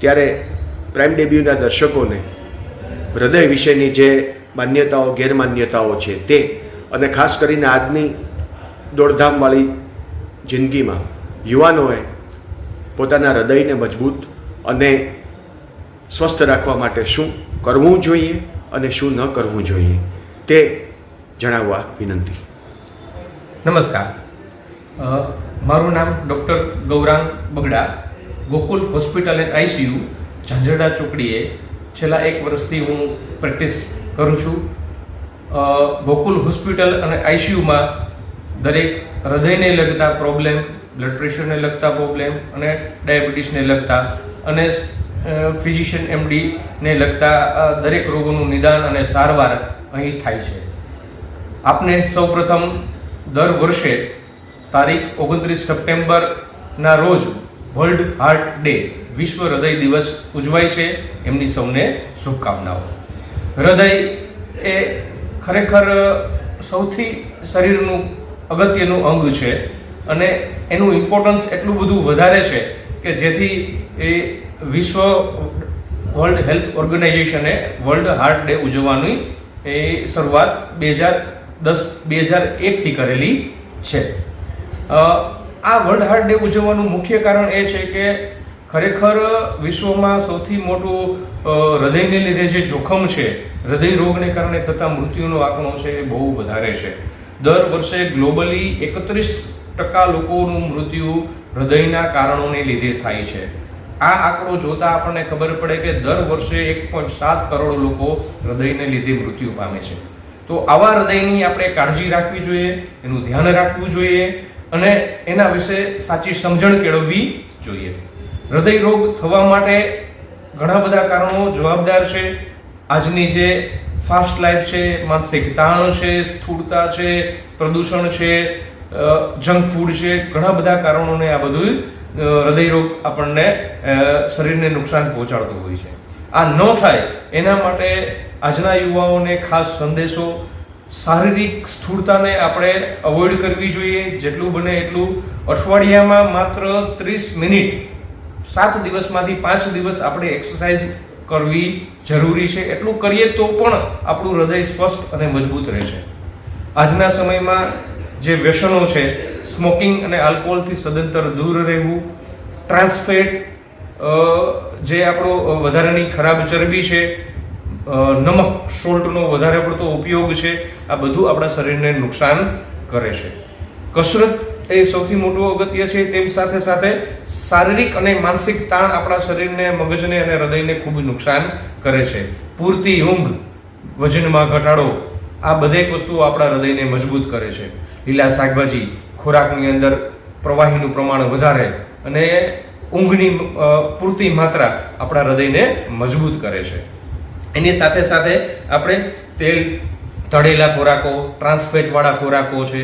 ત્યારે પ્રાઇમ ડેબ્યુના દર્શકોને હૃદય વિશેની જે માન્યતાઓ, ગેરમાન્યતાઓ છે તે અને ખાસ કરીને આજની દોડધામવાળી જિંદગીમાં યુવાનોએ પોતાના હૃદયને મજબૂત અને સ્વસ્થ રાખવા માટે શું કરવું જોઈએ અને શું ન કરવું જોઈએ તે જણાવવા વિનંતી. નમસ્કાર. મારું નામ doctor Gaurang Bagda. Gokul hospital and ICU Zanzarda ચોકડીએ છેલ્લા એક વર્ષથી હું પ્રેક્ટિસ કરું છું. ગોકુલ હોસ્પિટલ અને આઈસીયુમાં દરેક હૃદયને લગતા પ્રોબ્લેમ, બ્લડ પ્રેશરને લગતા પ્રોબ્લેમ અને ડાયાબિટીસને લગતા અને ફિઝિશિયન એમડીને લગતા દરેક રોગોનું નિદાન અને સારવાર અહીં થાય છે. આપને સૌપ્રથમ દર વર્ષે તારીખ ઓગણત્રીસ સપ્ટેમ્બરના રોજ વર્લ્ડ હાર્ટ ડે વિશ્વ હૃદય દિવસ ઉજવાય છે. એમની સૌને શુભકામનાઓ. હૃદય એ ખરેખર સૌથી શરીરનું અગત્યનું અંગ છે અને એનું ઇમ્પોર્ટન્સ એટલું બધું વધારે છે કે જેથી એ વિશ્વ વર્લ્ડ હેલ્થ ઓર્ગેનાઇઝેશને વર્લ્ડ હાર્ટ ડે ઉજવવાની એ શરૂઆત બે હજાર દસ બે હજાર એકથી કરેલી છે. આ વર્લ્ડ હાર્ટ ડે ઉજવવાનું મુખ્ય કારણ એ છે કે ખરેખર વિશ્વમાં સૌથી મોટું હૃદયને લીધે જે જોખમ છે, હૃદય રોગને કારણે થતા મૃત્યુનો આંકડો છે એ બહુ વધારે છે. દર વર્ષે ગ્લોબલી એકત્રીસ ટકા લોકોનું મૃત્યુ હૃદયના કારણોને લીધે થાય છે. આ આંકડો જોતા આપણને ખબર પડે કે દર વર્ષે એક પોઈન્ટ સાત કરોડ લોકો હૃદયને લીધે મૃત્યુ પામે છે. તો આવા હૃદયની આપણે કાળજી રાખવી જોઈએ, એનું ધ્યાન રાખવું જોઈએ અને એના વિશે સાચી સમજણ કેળવવી જોઈએ. હૃદય રોગ થવા માટે ઘણા બધા કારણો જવાબદાર છે. આજની જે ફાસ્ટ લાઈફ છે, માનસિક તાણ છે, સ્થૂળતા છે, પ્રદૂષણ છે જંક ફૂડ છે, ઘણા બધા કારણોને આ બધું હૃદય રોગ આપણને શરીરને નુકસાન પહોંચાડતું હોય છે. આ ન થાય એના માટે આજના યુવાઓને ખાસ સંદેશો શારીરિક સ્થૂળતાને આપણે અવોઇડ કરવી જોઈએ. જેટલું બને એટલું. અઠવાડિયામાં માત્ર ત્રીસ મિનિટ, સાત દિવસમાંથી પાંચ દિવસ આપણે એક્સરસાઇઝ કરવી જરૂરી છે. એટલું કરીએ તો પણ આપણું હૃદય સ્વસ્થ અને મજબૂત રહેશે. આજના સમયમાં જે વ્યસનો છે સ્મોકિંગ અને આલ્કોહોલથી સદંતર દૂર રહેવું ટ્રાન્સફેટ જે આપણો વધારાની ખરાબ ચરબી છે નમક સોલ્ટનો વધારે પડતો ઉપયોગ છે. આ બધું આપણા શરીરને નુકસાન કરે છે. કસરત એ સૌથી મોટું અગત્ય છે. તેમ સાથે સાથે શારીરિક અને માનસિક તાણ આપણા શરીરને, મગજને અને હૃદયને ખૂબ નુકસાન કરે છે. પૂરતી ઊંઘ, વજનમાં ઘટાડો, આ બધેક વસ્તુઓ આપણા હૃદયને મજબૂત કરે છે. લીલા શાકભાજી, ખોરાકની અંદર પ્રવાહીનું પ્રમાણ વધારે અને ઊંઘની પૂરતી માત્રા આપણા હૃદયને મજબૂત કરે છે. એની સાથે સાથે આપણે તેલ તળેલા ખોરાકો, ટ્રાન્સફેટવાળા ખોરાકો છે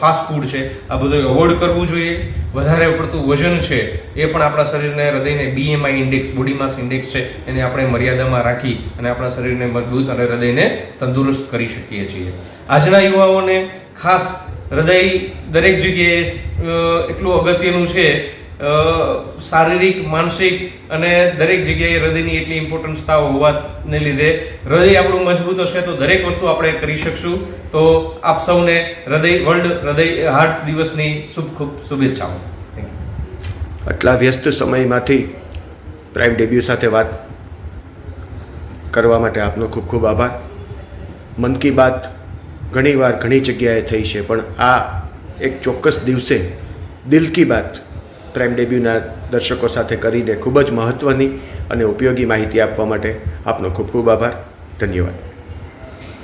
ફાસ્ટ ફૂડ છે, આ બધું અવોઇડ કરવું જોઈએ. વધારે પડતું વજન છે એ પણ આપણા શરીરને હૃદયને BMI index body mass index છે, એને આપણે મર્યાદામાં રાખી અને આપણા શરીરને મજબૂત અને હૃદયને તંદુરસ્ત કરી શકીએ છીએ. આજના યુવાઓને ખાસ હૃદય દરેક જગ્યાએ એટલું અગત્યનું છે શારીરિક, માનસિક અને દરેક જગ્યાએ હૃદયની એટલી ઇમ્પોર્ટન્સ થાવ હોવાને લીધે હૃદય આપણું મજબૂત હશે તો દરેક વસ્તુ આપણે કરી શકશું. તો આપ સૌને હૃદય વર્લ્ડ હૃદય હાર્ટ દિવસની શુભ ખૂબ શુભેચ્છાઓ. આટલા વ્યસ્ત સમયમાંથી પ્રાઇમ ડેબ્યુ સાથે વાત કરવા માટે આપનો ખૂબ ખૂબ આભાર. મન કી બાત ઘણીવાર ઘણી જગ્યાએ થઈ છે, પણ આ એક ચોક્કસ દિવસે દિલ કી બાત પ્રાઇમ ડેબ્યુના દર્શકો સાથે કરીને ખૂબ જ મહત્ત્વની અને ઉપયોગી માહિતી આપવા માટે આપનો ખૂબ ખૂબ આભાર. ધન્યવાદ.